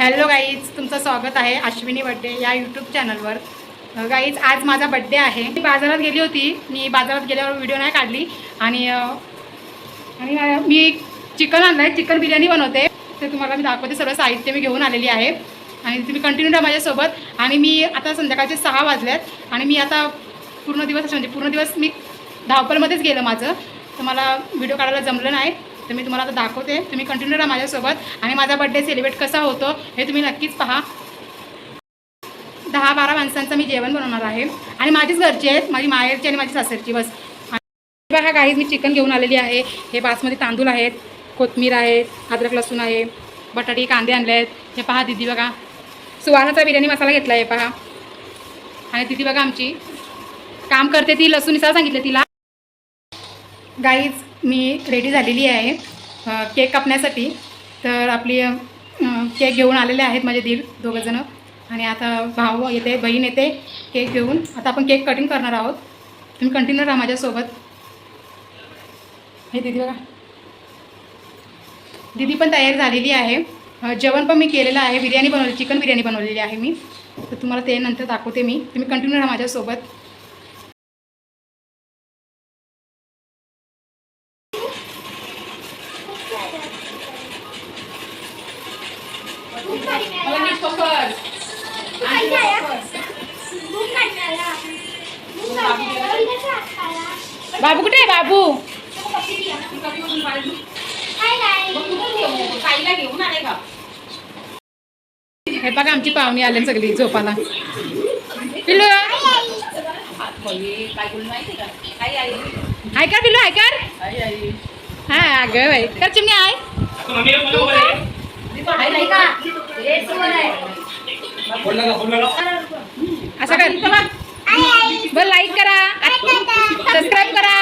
Hello guys तुमचं स्वागत आहे अश्विनी बड्डे या यूट्यूब चॅनलवर गाईज आज माझा बड्डे आहे. मी बाजारात गेली होती. मी बाजारात गेल्यावर व्हिडिओ नाही काढली. आणि आणि मी चिकन आणलं आहे चिकन बिर्याणी बनवते. ते तुम्हाला मी दाखवते. सर्व साहित्य मी घेऊन आलेली आहे. आणि तुम्ही कंटिन्यू राहा माझ्यासोबत. आणि मी आता संध्याकाळचे सहा वाजल्यात आणि मी आता पूर्ण दिवस असे म्हणजे पूर्ण दिवस मी धावपलमध्येच गेलं माझं. तर मला व्हिडिओ काढायला जमलं नाही. तर मी तुम्हाला आता दाखवते. तुम्ही कंटिन्यू राहा माझ्यासोबत. आणि माझा बड्डे सेलिब्रेट कसा होतो हे तुम्ही नक्कीच पहा. दहा बारा माणसांचं मी जेवण बनवणार आहे. आणि माझीच घरची आहेत माझी माहेरची आणि माझी सासरची बस. बघा गाईज मी चिकन घेऊन आलेली आहे. हे बासमती तांदूळ आहेत कोथमीर आहे अद्रक लसूण आहे बटाटे कांदे आणले आहेत. हे पहा दिदी बघा. सुवानाचा बिर्याणी मसाला घेतला आहे पहा. आणि दिदी बघा आमची. काम करते ती लसूण सांगितलं तिला. गाईज मी रेडी झालेली आहे. केक कापण्यासाठी. तर आपली केक घेऊन आलेले आहेत माझे दीड दोघंजणं आणि आता भाऊ येते बहीण येते केक घेऊन. आता आपण केक कटिंग करणार आहोत. तुम्ही कंटिन्यू राहा माझ्यासोबत. हे दिदी बघा. दिदी पण तयार झालेली आहे. जेवण पण मी केलेलं आहे. बिर्याणी बनवली चिकन बिर्याणी बनवलेली आहे मी. तर तुम्हाला ते नंतर दाखवते मी. तुम्ही कंटिन्यू राहा माझ्यासोबत. बाबू कुठे आहे बाबू? हे बघा आमची पाहुणी आले सगळी झोपाला पिल्लू? हाय कर पिल्लू हाय कर हा अगं बाई. कर चिमणी आहे असं कर. बरं लाईक करा. सबस्क्राईब करा.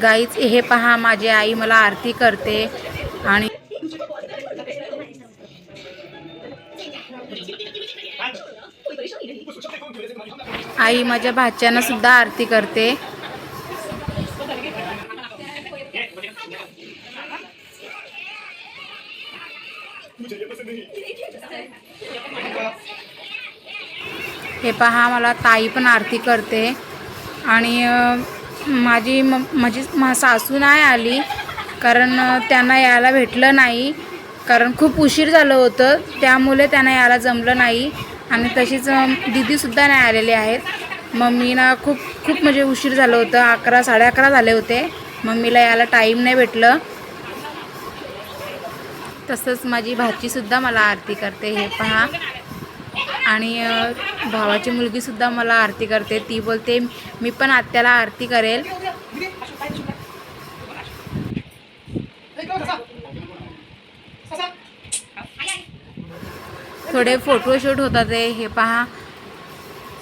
गाईच हे पहा माझी आई मला आरती करते आणि आई माझ्या भाच्यांना सुद्धा आरती करते. हे पहा मला ताई पण आरती करते. आणि माझी म माझी मा सासू नाही आली कारण त्यांना यायला भेटलं नाही. कारण खूप उशीर झालं होतं त्यामुळे त्यांना यायला जमलं नाही. आणि तशीच दीदीसुद्धा नाही आलेले आहेत. मम्मीना खूप खूप म्हणजे उशीर झालं होतं. अकरा साडे अकरा झाले होते. मम्मीला यायला टाईम नाही भेटलं. तसंच माझी भाचीसुद्धा मला आरती करते हे पहा. आणि भावाची मुलगीसुद्धा मला आरती करते. ती बोलते मी पण आत्याला आरती करेल. थोडे फोटोशूट होतात ते हे पहा.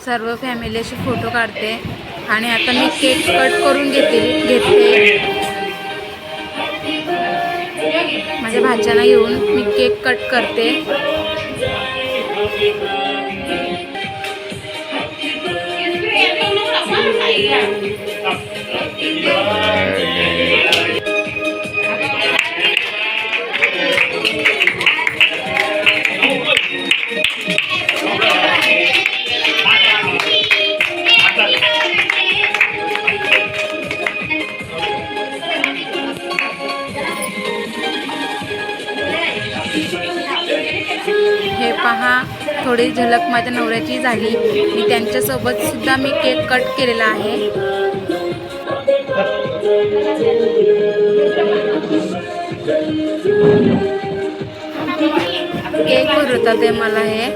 सर्व फॅमिली अशी फोटो काढते. आणि आता मी केक कट करून घेते घेते. माझ्या भाच्याला येऊन मी केक कट करते. पहा थोडी झलक माझ्या नवऱ्याची झाली. मी त्यांच्यासोबत सुद्धा मी केक कट केलेला आहे. केक होता ते मला हे.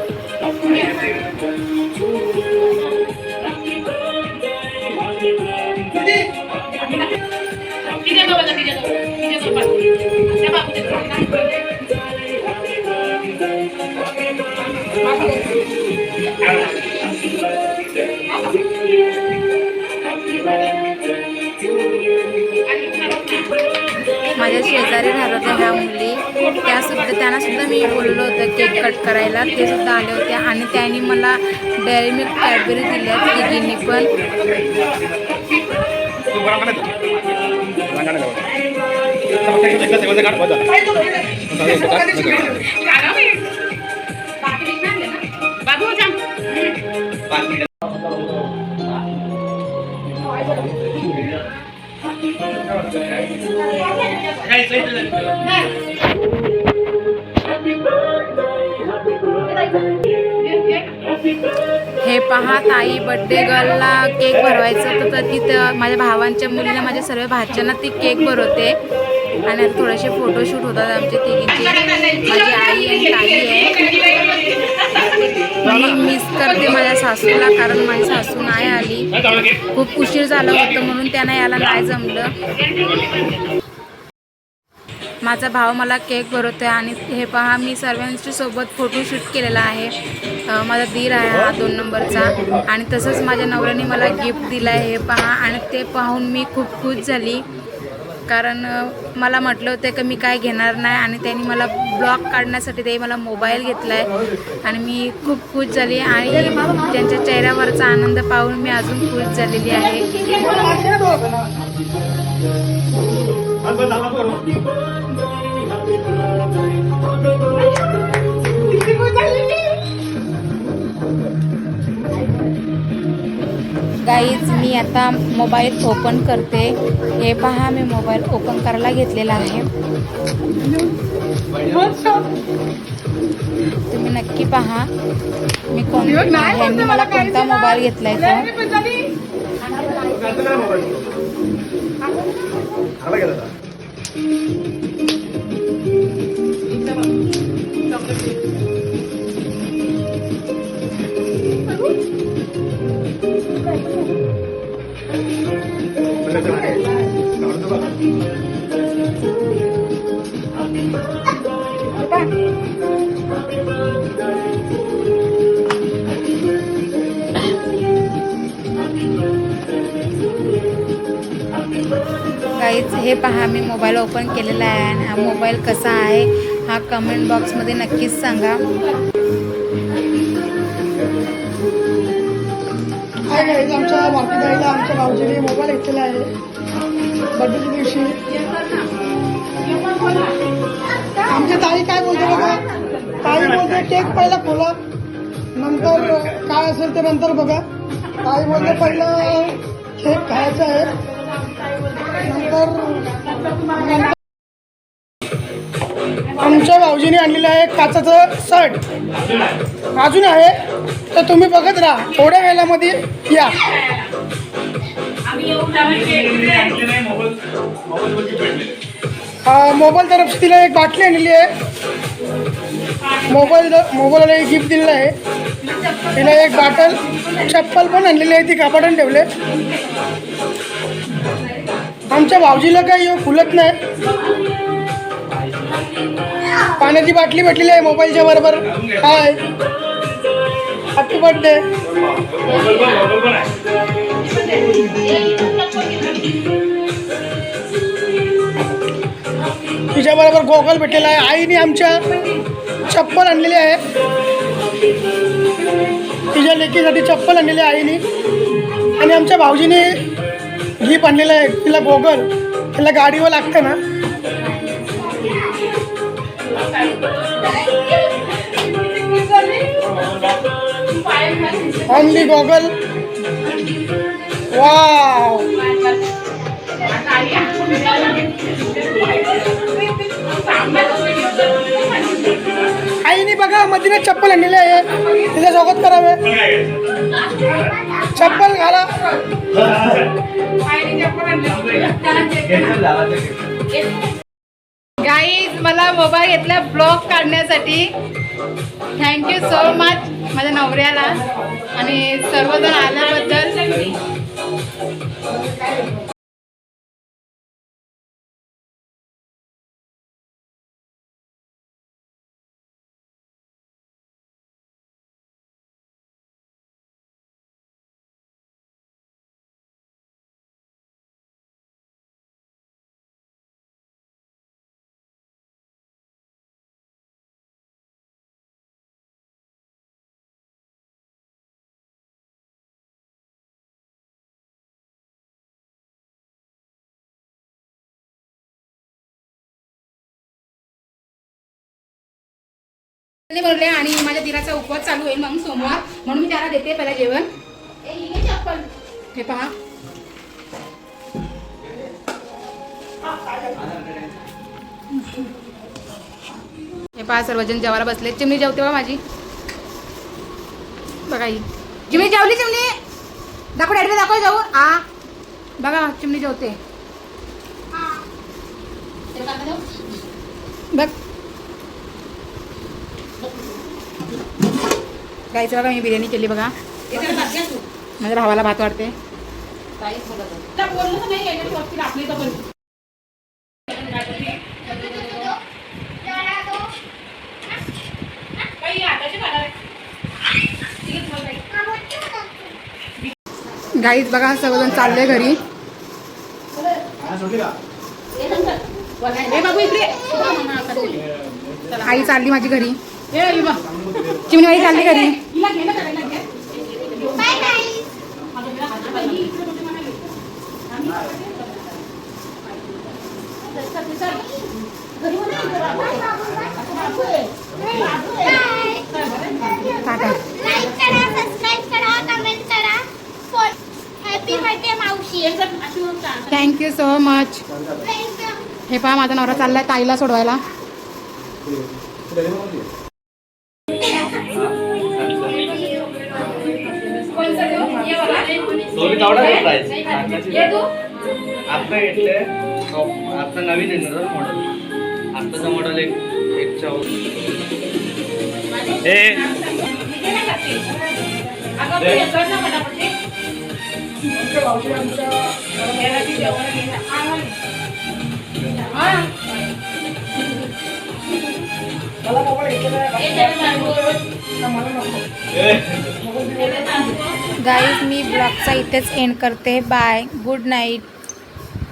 माझ्या शेजारी राहत होत्या ह्या मुली. त्यासुद्धा त्यांना सुद्धा मी बोललो होतं केक कट करायला. ते सुद्धा आले होते आणि त्यांनी मला डेअरी मिल्क कॅडबरी दिल्या तिघींनी पण. बाबू हे पहा ताई बड्डे गर्लला केक भरवायचं होतं. तर तिथं माझ्या भावांच्या मुलीला माझ्या सर्व भाच्यांना ती केक भरवते. आणि थोडेसे फोटोशूट होतात आमचे तिघींचे. माझी आई आणि ताई आहे. मी मिस करते माझ्या सासूला कारण माझी सासू नाही आली. खूप उशीर झाला होतं म्हणून त्यांना यायला नाही जमलं. माझा भाव मला केक भरवतोय आणि हे पहा मी सर्वांच्या सोबत फोटोशूट केलेला आहे. माझा दीर आहे हा दोन नंबरचा आणि तसंच माझ्या नवऱ्याने मला गिफ्ट दिलं आहे हे पहा आणि ते पाहून मी खूप खुश झाली. कारण मला म्हटलं होतं की मी काय घेणार नाही आणि त्यांनी मला ब्लॉग काढण्यासाठी ते मला मोबाईल घेतला आहे आणि मी खूप खुश झाली आणि त्यांच्या चेहऱ्यावरचा आनंद पाहून मी अजून खुश झालेली आहे. गाईज मी आता मोबाईल ओपन करते. हे पहा मी मोबाईल ओपन करायला घेतलेला आहे. तुम्ही नक्की पहा. मी कोण ह्यांनी मला कोणता मोबाईल घेतलाय तो? गाईज हे पहा मी मोबाईल ओपन केलेला आहे आणि हा मोबाईल कसा आहे हा कमेंट बॉक्समध्ये नक्कीच सांगा. हाय गाईज आमच्या मार्केट आमच्या भाऊजीने मोबाईल घेतलेला आहे. दिवशी. आमची ताई काय बोलते बघा? ताई बोलते केक पहिला खोला नंतर काय असेल ते नंतर बघा. ताई बोलते पहिलं केक खायचा आहे. नंतर आमच्या भाऊजीने आणलेलं आहे काचाचं शर्ट अजून आहे तर तुम्ही बघत राहा. थोड्या वेळामध्ये या. मोबाईल तरफ तिला एक बाटली आणलेली आहे. मोबाईल मोबाईलला एक गिफ्ट दिलेलं आहे. तिला एक बाटल चप्पल पण आणलेली आहे ती कापाटून ठेवले. आमच्या भाऊजीला काही येऊ फुलत नाही. पाण्याची बाटली भेटलेली आहे मोबाईलच्या बरोबर. हाय. हॅपी बर्थडे तुझ्या बरोबर गोगल भेटलेला आहे. आईने आमच्या चप्पल आणलेली आहे. तिच्या लेकीसाठी चप्पल आणलेली आहे आईने. आणि आमच्या भाऊजीने ही बनलेलं आहे तिला गोगल तिला गाडीवर लागतं ना. ऑनली गॉगल वाव आईने बघा मधीने चप्पल आणलेली आहे. तिच्यासोबत स्वागत करावे. चप्पल घाला. गाईज मला मोबाईल घेतला ब्लॉग काढण्यासाठी. थँक्यू सो मच माझ्या नवऱ्याला आणि सर्वजण आल्याबद्दल. बनवले आणि माझ्या दिराचा उपवास चालू होईल मग सोमवार. म्हणून मी त्याला देते पहिला जेवण. हे पहा. हे पहा सर्वजण जेवायला बसले चिमणी जेवते बा माझी. बघा ही. चिमणी जेवली चिमणी? दाखव डॅडीला दाखव जाऊ. आ. बघा चिमणी जेवते बघ गाईचं बघा मी बिर्याणी केली बघा. माझ्या भावाला भात वाटते गाईच बघा सर्वजण चालले घरी. आई चालली माझी घरी. चिमणी आई चालली घरी टाटा. लाईक करा सबस्क्राईब करा कमेंट करा. हॅपी बर्थडे मावशी. थँक्यू सो मच हे पहा माझा नवरा चाललाय ताईला सोडवायला. सोबत आवडा प्राइस आता घेतले आता नवीन आहे ना मॉडेल आताचं मॉडेल एक एक चौ ए गाईज मी ब्लॉगचा इथेच एंड करते. Bye good night